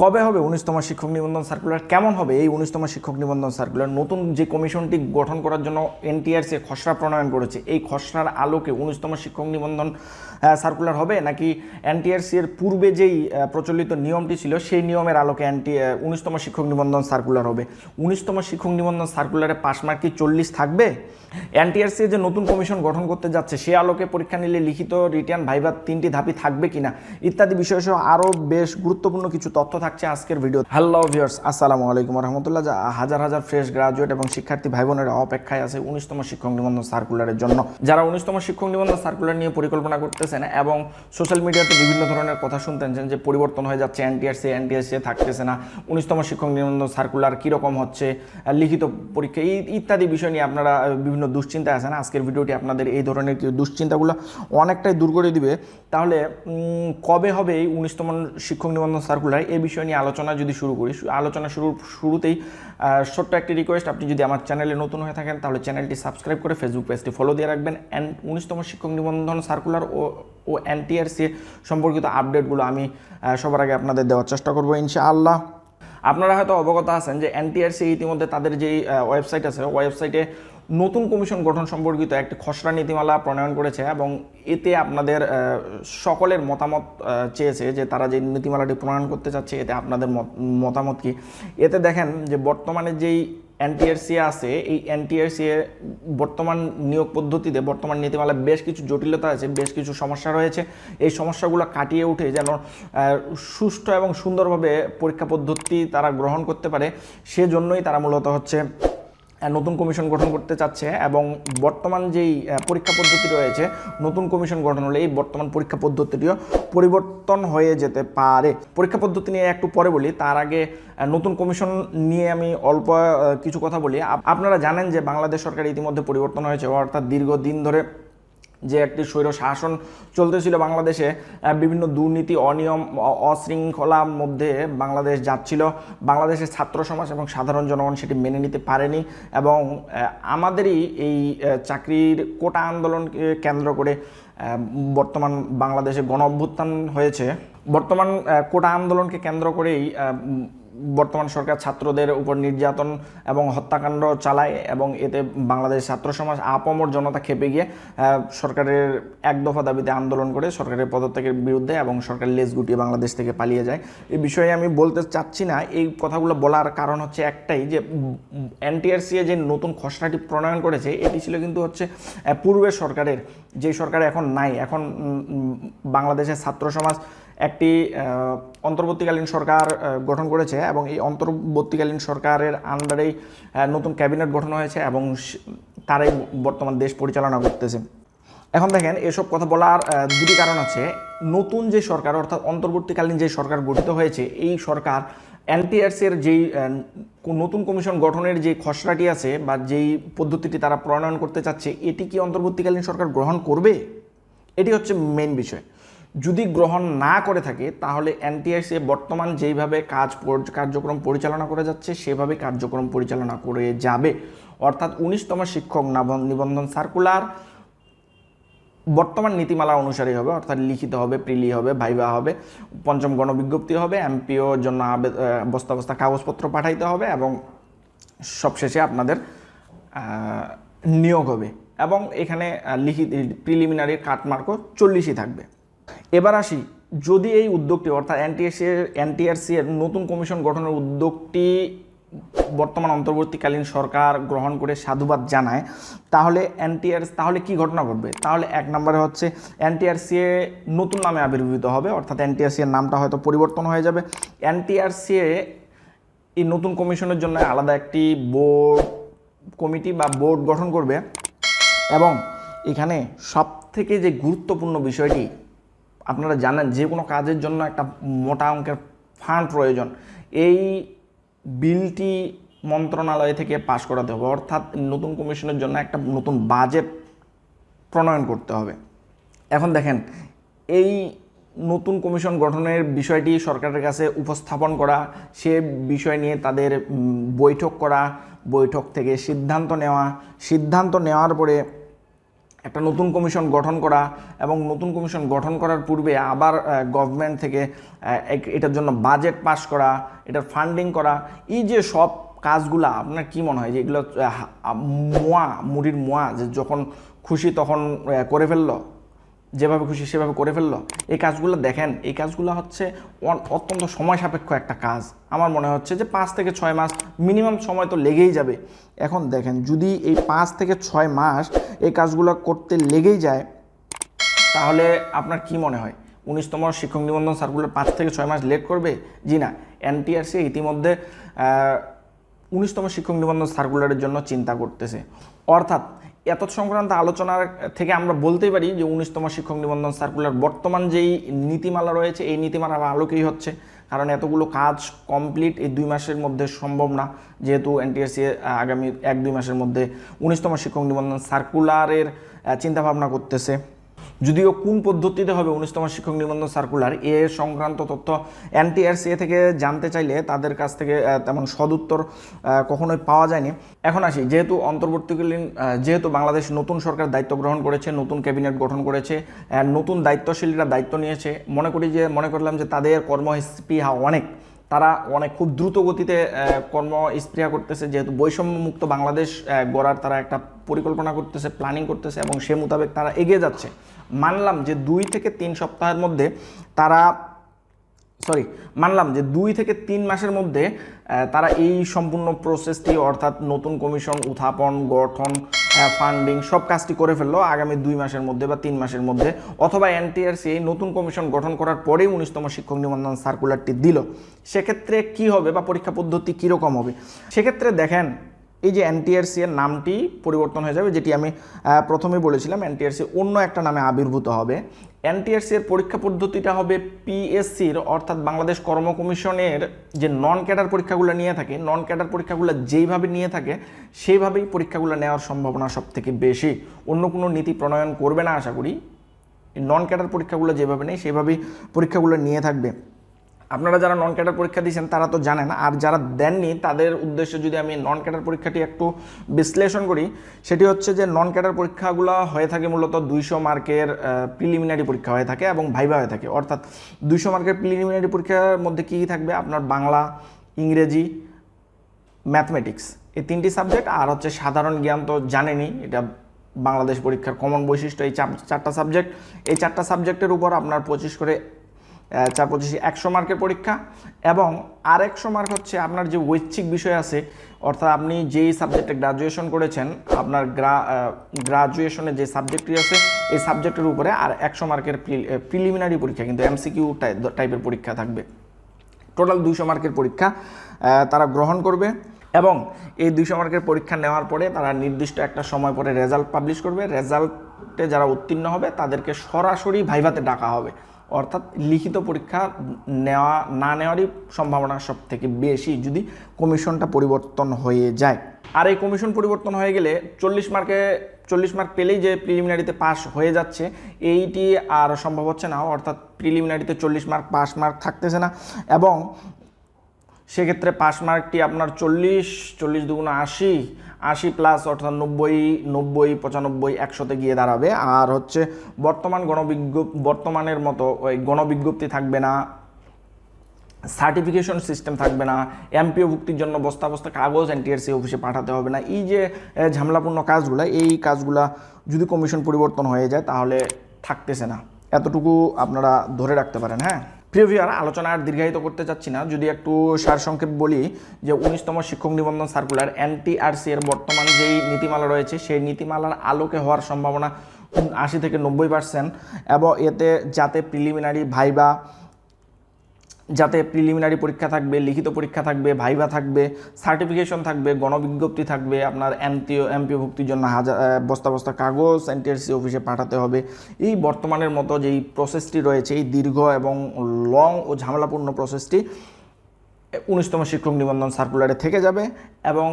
কবে হবে উনিশতম শিক্ষক নিবন্ধন সার্কুলার কেমন হবে এই উনিশতম শিক্ষক নিবন্ধন সার্কুলার নতুন যে কমিশনটি গঠন করার জন্য এনটিআরসি খসড়া প্রণয়ন করেছে, এই খসড়ার আলোকে উনিশতম শিক্ষক নিবন্ধন সার্কুলার হবে? নাকি এনটিআরসি এর পূর্বে যেই প্রচলিত নিয়মটি ছিল, সেই নিয়মের আলোকে এনটি উনিশতম শিক্ষক নিবন্ধন সার্কুলার হবে? উনিশতম শিক্ষক নিবন্ধন সার্কুলারে পাশ মার্ক কি চল্লিশ থাকবে? এনটিআরসি যে নতুন কমিশন গঠন করতে যাচ্ছে, সে আলোকে পরীক্ষা নিলে লিখিত রিটার্ন ভাইবার তিনটি ধাপই থাকবে কিনা, ইত্যাদি বিষয় সহ আরও বেশ গুরুত্বপূর্ণ কিছু তথ্য থাকছে আজকের ভিডিও হ্যালো ভিউয়ার্স আসসালামু আলাইকুম রহমতুল্লাহ যা হাজার হাজার ফ্রেশ গ্রাজুয়েট এবং শিক্ষার্থী ভাই বোনেরা অপেক্ষায় আছে উনিশতম শিক্ষক নিবন্ধন সার্কুলারের জন্য। যারা উনিশতম শিক্ষক নিবন্ধন সার্কুলার নিয়ে পরিকল্পনা করতেছেন এবং সোশ্যাল মিডিয়াতে বিভিন্ন ধরনের কথা শুনতেছেন যে পরিবর্তন হয়ে যাচ্ছে এনটিআরসি এনটিআরসি থাকতেছে না, উনিশতম শিক্ষক নিবন্ধন সার্কুলার কীরকম হচ্ছে, লিখিত পরীক্ষা ইত্যাদি বিষয় নিয়ে আপনারা বিভিন্ন দুশ্চিন্তায় আছেন। আজকের ভিডিওটি আপনাদের এই ধরনের দুশ্চিন্তাগুলো অনেকটাই দূর করে দিবে। তাহলে কবে হবে এই উনিশতম শিক্ষক নিবন্ধন সার্কুলার এই বিষয় নিয়ে আলোচনা যদি শুরু করি আলোচনা শুরুর, শুরুতেই ছোট্ট একটি রিকোয়েস্ট আপনি যদি আমার চ্যানেলে নতুন হয়ে থাকেন, তাহলে চ্যানেলটি সাবস্ক্রাইব করে ফেসবুক পেজটি ফলো দিয়ে রাখবেন অ্যান্ড উনিশতম শিক্ষক নিবন্ধন সার্কুলার ও ও এনটিআরসি সম্পর্কিত আপডেটগুলো আমি সবার আগে আপনাদের দেওয়ার চেষ্টা করব ইনশাআল্লাহ। আপনারা হয়তো অবগত আছেন যে এনটিআরসি ইতিমধ্যে তাদের যেই ওয়েবসাইট আছে ওয়েবসাইটে নতুন কমিশন গঠন সম্পর্কিত একটি খসড়া নীতিমালা প্রণয়ন করেছে এবং এতে আপনাদের সকলের মতামত চেয়েছে যে তারা যে নীতিমালাটি প্রণয়ন করতে চাচ্ছে, এতে আপনাদের মত- মতামত কি? এতে দেখেন যে বর্তমানে যেই এনটিআরসি আছে, এই এনটিআরসি এর বর্তমান নিয়োগ পদ্ধতিতে বর্তমান নীতিমালায় বেশ কিছু জটিলতা আছে, বেশ কিছু সমস্যা রয়েছে। এই সমস্যাগুলো কাটিয়ে উঠে যেন সুষ্ঠু এবং সুন্দরভাবে পরীক্ষা পদ্ধতি তারা গ্রহণ করতে পারে, সেজন্যই তারা মূলত হচ্ছে নতুন কমিশন গঠন করতে চাচ্ছে এবং বর্তমান যেই পরীক্ষা পদ্ধতি রয়েছে, নতুন কমিশন গঠন হলে এই বর্তমান পরীক্ষা পদ্ধতিটিও পরিবর্তন হয়ে যেতে পারে। পরীক্ষা পদ্ধতি নিয়ে একটু পরে বলি, তার আগে নতুন কমিশন নিয়ে আমি অল্প কিছু কথা বলি। আপনারা জানেন যে বাংলাদেশ সরকার ইতিমধ্যে পরিবর্তন হয়েছে, অর্থাৎ দীর্ঘদিন ধরে যে একটি স্বৈর শাসন চলতেছিল বাংলাদেশে বিভিন্ন দুর্নীতি, অনিয়ম অশৃঙ্খলার মধ্যে বাংলাদেশ যাচ্ছিল। বাংলাদেশের ছাত্র সমাজ এবং সাধারণ জনগণ সেটি মেনে নিতে পারেনি এবং আমাদেরই এই চাকরির কোটা আন্দোলনকে কেন্দ্র করে বর্তমান বাংলাদেশে গণ অভ্যুত্থান হয়েছে। বর্তমান কোটা আন্দোলনকে কেন্দ্র করেই বর্তমান সরকার ছাত্রদের উপর নির্যাতন এবং হত্যাকাণ্ড চালায় এবং এতে বাংলাদেশ ছাত্র সমাজ আপামর জনতা খেপে গিয়ে সরকারের এক দফা দাবিতে আন্দোলন করে সরকারের পদত্যাগের বিরুদ্ধে এবং সরকার লেজ গুটিয়ে বাংলাদেশ থেকে পালিয়ে যায়। এই বিষয়ে আমি বলতে চাচ্ছি না, এই কথাগুলো বলার কারণ হচ্ছে একটাই যে এনটিআরসি যে নতুন খসড়াটি প্রণয়ন করেছে, এটি ছিল কিন্তু হচ্ছে পূর্বের সরকারের, যে সরকার এখন নাই, এখন বাংলাদেশের ছাত্র সমাজ একটি অন্তর্বর্তীকালীন সরকার গঠন করেছে এবং এই অন্তর্বর্তীকালীন সরকারের আন্ডারেই নতুন ক্যাবিনেট গঠন হয়েছে এবং তারাই বর্তমান দেশ পরিচালনা করতেছে। এখন দেখেন, এসব কথা বলার দুটি কারণ আছে। নতুন যে সরকার, অর্থাৎ অন্তর্বর্তীকালীন যে সরকার গঠিত হয়েছে, এই সরকার এনটিআরসির যেই নতুন কমিশন গঠনের যে খসড়াটি আছে বা যেই পদ্ধতিটি তারা প্রণয়ন করতে চাচ্ছে, এটি কি অন্তর্বর্তীকালীন সরকার গ্রহণ করবে? এটি হচ্ছে মেন বিষয়। যদি গ্রহণ না করে থাকে, তাহলে এনটিআরসি বর্তমান যেইভাবে কাজ কার্যক্রম পরিচালনা করে যাচ্ছে, সেভাবে কার্যক্রম পরিচালনা করে যাবে। অর্থাৎ উনিশতম শিক্ষক নাব- নিবন্ধন সার্কুলার বর্তমান নীতিমালা অনুসারে হবে, অর্থাৎ লিখিত হবে, প্রিলি হবে ভাইবা হবে, পঞ্চম গণবিজ্ঞপ্তি হবে এমপিওর জন্য বস্তা বস্তা কাগজপত্র পাঠাইতে হবে এবং সবশেষে আপনাদের নিয়োগ হবে। এবং এখানে লিখিত, প্রিলিমিনারি কাটমার্কও চল্লিশই থাকবে। এবার আসি, যদি এই উদ্যোগটি, অর্থাৎ এনটিএসসি এনটিআরসি এর নতুন কমিশন গঠনের উদ্যোগটি বর্তমান অন্তর্বর্তীকালীন সরকার গ্রহণ করে সাধুবাদ জানায়, তাহলে এনটিআর তাহলে কি ঘটনা ঘটবে? তাহলে এক নম্বরে হচ্ছে এনটিআরসি নতুন নামে আবির্ভূত হবে, অর্থাৎ এনটিআরসি এর নামটা হয়তো পরিবর্তন হয়ে যাবে। এনটিআরসি এই নতুন কমিশনের জন্য আলাদা একটি বোর্ড, কমিটি বা বোর্ড গঠন করবে এবং এখানে সব থেকে যে গুরুত্বপূর্ণ বিষয়টি আপনারা জানেন যে কোনো কাজের জন্য একটা মোটা অঙ্কের ফান্ড প্রয়োজন। এই বিলটি মন্ত্রণালয় থেকে পাশ করাতে হবে। অর্থাৎ নতুন কমিশনের জন্য একটা নতুন বাজেট প্রণয়ন করতে হবে। এখন দেখেন, এই নতুন কমিশন গঠনের বিষয়টি সরকারের কাছে উপস্থাপন করা, সে বিষয় নিয়ে তাদের বৈঠক করা, বৈঠক থেকে সিদ্ধান্ত নেওয়া, সিদ্ধান্ত নেওয়ার পরে একটা নতুন কমিশন গঠন করা এবং নতুন কমিশন গঠন করার পূর্বে আবার গভর্নমেন্ট থেকে এটার জন্য বাজেট পাস করা, এটার ফান্ডিং করা, এই যে সব কাজগুলা, আপনার কি মনে হয় যে এগুলো মোয়া, মুড়ির মোয়া যে যখন খুশি তখন করে ফেলল? যেভাবে খুশি সেভাবে করে ফেলল। এই কাজগুলো দেখেন, এই কাজগুলো হচ্ছে অত্যন্ত সময় সাপেক্ষ একটা কাজ। আমার মনে হচ্ছে যে পাঁচ থেকে ছয় মাস মিনিমাম সময় তো লেগেই যাবে। এখন দেখেন, যদি এই পাঁচ থেকে ছয় মাস এই কাজগুলো করতে লেগেই যায়, তাহলে আপনার কি মনে হয়? উনিশতম শিক্ষক নিবন্ধন সার্কুলার পাঁচ থেকে ছয় মাস লেট করবে? জি না, এনটিআরসি ইতিমধ্যে উনিশতম শিক্ষক নিবন্ধন সার্কুলারের জন্য চিন্তা করতেছে। অর্থাৎ এত সংক্রান্ত আলোচনার থেকে আমরা বলতেই পারি যে উনিশতম শিক্ষক নিবন্ধন সার্কুলার বর্তমান যেই নীতিমালা রয়েছে, এই নীতিমালার আলোকেই হচ্ছে। কারণ এতগুলো কাজ কমপ্লিট এই দুই মাসের মধ্যে সম্ভব না। যেহেতু এনটিএসসি আগামী এক দুই মাসের মধ্যে উনিশতম শিক্ষক নিবন্ধন সার্কুলারের চিন্তাভাবনা করতেছে। যদিও কোন পদ্ধতিতে হবে উনিশতম শিক্ষক নিবন্ধন সার্কুলার, এ সংক্রান্ত তথ্য এনটিআরসিএ থেকে জানতে চাইলে তাদের কাছ থেকে তেমন সদুত্তর কখনোই পাওয়া যায়নি। এখন আসি, যেহেতু অন্তর্বর্তীকালীন যেহেতু বাংলাদেশ নতুন সরকার দায়িত্ব গ্রহণ করেছে, নতুন ক্যাবিনেট গঠন করেছে নতুন দায়িত্বশীলরা দায়িত্ব নিয়েছে, মনে করি যে, মনে করলাম যে তাদের কর্মস্পৃহা অনেক তারা অনেক খুব দ্রুত গতিতে কর্ম স্প্রিয়া করতেছে, যেহেতু বৈষম্যমুক্ত বাংলাদেশ গড়ার তারা একটা পরিকল্পনা করতেছে প্ল্যানিং করতেছে এবং সে মোতাবেক তারা এগিয়ে যাচ্ছে। মানলাম যে দুই থেকে তিন সপ্তাহের মধ্যে তারা সরি মানলাম যে দুই থেকে তিন মাসের মধ্যে তারা এই সম্পূর্ণ প্রসেসটি অর্থাৎ নতুন কমিশন উত্থাপন, গঠন ফান্ডিং সব কাজটি করে ফেলল আগামী দুই মাসের মধ্যে বা তিন মাসের মধ্যে, অথবা এনটিআরসি এই নতুন কমিশন গঠন করার পরেই উনিশতম শিক্ষক নিবন্ধন সার্কুলারটি দিল। সেক্ষেত্রে কি হবে বা পরীক্ষা পদ্ধতি কীরকম হবে? সেক্ষেত্রে দেখেন এই যে এনটিআরসি এর নামটি পরিবর্তন হয়ে যাবে, যেটি আমি প্রথমেই বলেছিলাম এনটিআরসি অন্য একটা নামে আবির্ভূত হবে। এনটিআরসি এর পরীক্ষা পদ্ধতিটা হবে পিএসসির অর্থাৎ বাংলাদেশ কর্ম কমিশনের যে নন ক্যাডার পরীক্ষাগুলো নিয়ে থাকে নন ক্যাডার পরীক্ষাগুলো যেইভাবে নিয়ে থাকে, সেইভাবেই পরীক্ষাগুলো নেওয়ার সম্ভাবনা সব থেকে বেশি। অন্য কোনো নীতি প্রণয়ন করবে না, আশা করি। নন ক্যাডার পরীক্ষাগুলো যেভাবে নেই সেভাবেই পরীক্ষাগুলো নিয়ে থাকবে। আপনারা যারা নন ক্যাডার পরীক্ষা দিয়েছেন, তারা তো জানেন, আর যারা দেননি, তাদের উদ্দেশ্যে যদি আমি নন ক্যাডার পরীক্ষাটি একটু বিশ্লেষণ করি, সেটি হচ্ছে যে নন ক্যাডার পরীক্ষাগুলো হয়ে থাকে মূলত দুইশো মার্কের প্রিলিমিনারি পরীক্ষা হয়ে থাকে এবং ভাইবা হয়ে থাকে। অর্থাৎ দুইশো মার্কের প্রিলিমিনারি পরীক্ষার মধ্যে কী কী থাকবে? আপনার বাংলা, ইংরেজি ম্যাথমেটিক্স এই তিনটি সাবজেক্ট আর হচ্ছে সাধারণ জ্ঞান তো জানেনই, এটা বাংলাদেশ পরীক্ষার কমন বৈশিষ্ট্য। এই চার- চারটা সাবজেক্ট এই চারটা সাবজেক্টের উপর আপনার পঁচিশ করে চার পঁচিশে একশো মার্কের পরীক্ষা এবং আর একশো মার্ক হচ্ছে আপনার যে ঐচ্ছিক বিষয় আছে, অর্থাৎ আপনি যেই সাবজেক্টে গ্রাজুয়েশন করেছেন, আপনার গ্রা গ্রাজুয়েশনে যে সাবজেক্টটি আছে, এই সাবজেক্টের উপরে আর একশো মার্কের প্রিলিমিনারি পরীক্ষা, কিন্তু এমসিকিউ টাইপের পরীক্ষা থাকবে। টোটাল দুইশো মার্কের পরীক্ষা তারা গ্রহণ করবে এবং এই দুইশো মার্কের পরীক্ষা নেওয়ার পরে তারা নির্দিষ্ট একটা সময় পরে রেজাল্ট পাবলিশ করবে। রেজাল্টে যারা উত্তীর্ণ হবে, তাদেরকে সরাসরি ভাইভাতে ডাকা হবে। অর্থাৎ লিখিত পরীক্ষা নেওয়া, না নেওয়ারই সম্ভাবনা সব থেকে বেশি যদি কমিশনটা পরিবর্তন হয়ে যায়। আর এই কমিশন পরিবর্তন হয়ে গেলে চল্লিশ মার্কে, চল্লিশ মার্ক পেলেই যে প্রিলিমিনারিতে পাস হয়ে যাচ্ছে, এইটি আর সম্ভব হচ্ছে না, অর্থাৎ প্রিলিমিনারিতে চল্লিশ মার্ক পাস মার্ক থাকতেছে না। এবং সেক্ষেত্রে পাস মার্কটি আপনার চল্লিশ চল্লিশ দুগুণ আশি আশি প্লাস অর্থাৎ নব্বই নব্বই পঁচানব্বই একশোতে গিয়ে দাঁড়াবে। আর হচ্ছে বর্তমান গণবিজ্ঞপ, বর্তমানের মতো ওই গণবিজ্ঞপ্তি থাকবে না, সার্টিফিকেশন সিস্টেম থাকবে না, এমপিও ভুক্তির জন্য বস্তা বস্তা কাগজ এনটিআরসি অফিসে পাঠাতে হবে না। এই যে ঝামেলাপূর্ণ কাজগুলো, এই কাজগুলা যদি কমিশন পরিবর্তন হয়ে যায় তাহলে থাকতেছে না। এতটুকু আপনারা ধরে রাখতে পারেন হ্যাঁ? প্রিভিয়ার আলোচনা আর দীর্ঘায়িত করতে চাচ্ছি না। যদি একটু সারসংক্ষেপ বলি যে উনিশতম শিক্ষক নিবন্ধন সার্কুলার এনটিআরসি এর বর্তমান যেই নীতিমালা রয়েছে, সেই নীতিমালার আলোকে হওয়ার সম্ভাবনা আশি থেকে নব্বই পার্সেন্ট এবং এতে যাতে প্রিলিমিনারি ভাইবা যাতে প্রিলিমিনারি পরীক্ষা থাকবে, লিখিত পরীক্ষা থাকবে ভাইভা থাকবে সার্টিফিকেশন থাকবে, গণবিজ্ঞপ্তি থাকবে, আপনার এমপিও এমপিও ভুক্তির জন্য হাজার বস্তা বস্তা কাগজ এনটিএসসি অফিসে পাঠাতে হবে। এই বর্তমানের মতো যেই প্রসেসটি রয়েছে, এই দীর্ঘ এবং লং ও ঝামেলাপূর্ণ প্রসেসটি উনিশতম শিক্ষক নিবন্ধন সার্কুলারে থেকে যাবে এবং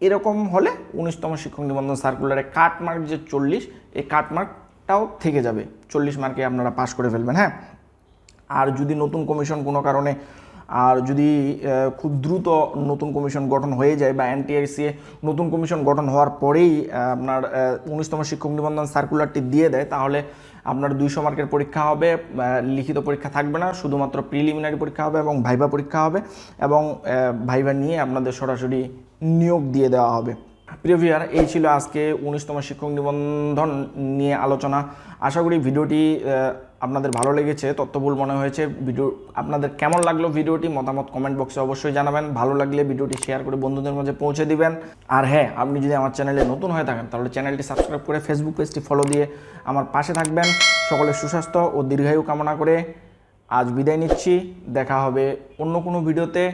এরকম হলে উনিশতম শিক্ষক নিবন্ধন সার্কুলারে কাট মার্ক যে চল্লিশ, এই কাট মার্কটাও থেকে যাবে। চল্লিশ মার্কে আপনারা পাশ করে ফেলবেন হ্যাঁ? আর যদি নতুন কমিশন কোনো কারণে, আর যদি খুব দ্রুত নতুন কমিশন গঠন হয়ে যায় বা এনটিআরসি নতুন কমিশন গঠন হওয়ার পরেই আপনার উনিশতম শিক্ষক নিবন্ধন সার্কুলারটি দিয়ে দেয়, তাহলে আপনার দুইশো মার্কের পরীক্ষা হবে লিখিত পরীক্ষা থাকবে না, শুধুমাত্র প্রিলিমিনারি পরীক্ষা হবে এবং ভাইবা পরীক্ষা হবে এবং ভাইবা নিয়ে আপনাদের সরাসরি নিয়োগ দিয়ে দেওয়া হবে। প্রিয় প্রিভিয়ার এই ছিল আজকে উনিশতম শিক্ষক নিবন্ধন নিয়ে আলোচনা। আশা করি ভিডিওটি আপনাদের ভালো লেগেছে, তথ্যবহুল মনে হয়েছে, ভিডিও, আপনাদের কেমন লাগল ভিডিওটি মতামত কমেন্ট বক্সে অবশ্যই জানাবেন। ভালো লাগলে ভিডিওটি শেয়ার করে বন্ধুদের মাঝে পৌঁছে দিবেন। আর হ্যাঁ আপনি যদি আমার চ্যানেলে নতুন হয়ে থাকেন, তাহলে চ্যানেলটি সাবস্ক্রাইব করে ফেসবুক পেজটি ফলো দিয়ে আমার পাশে থাকবেন। সকলের সুস্বাস্থ্য ও দীর্ঘায়ু কামনা করে আজ বিদায় নিচ্ছি। দেখা হবে অন্য কোনো ভিডিওতে।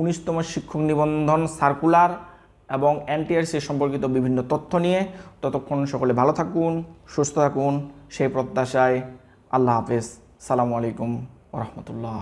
উনিশতম শিক্ষক নিবন্ধন সার্কুলার এবং এনটিআরসি সম্পর্কিত বিভিন্ন তথ্য নিয়ে। ততক্ষণ সকলে ভালো থাকুন, সুস্থ থাকুন। সেই প্রত্যাশায় আল্লাহ হাফেজ। সালামু আলাইকুম রহমতুল্লাহ।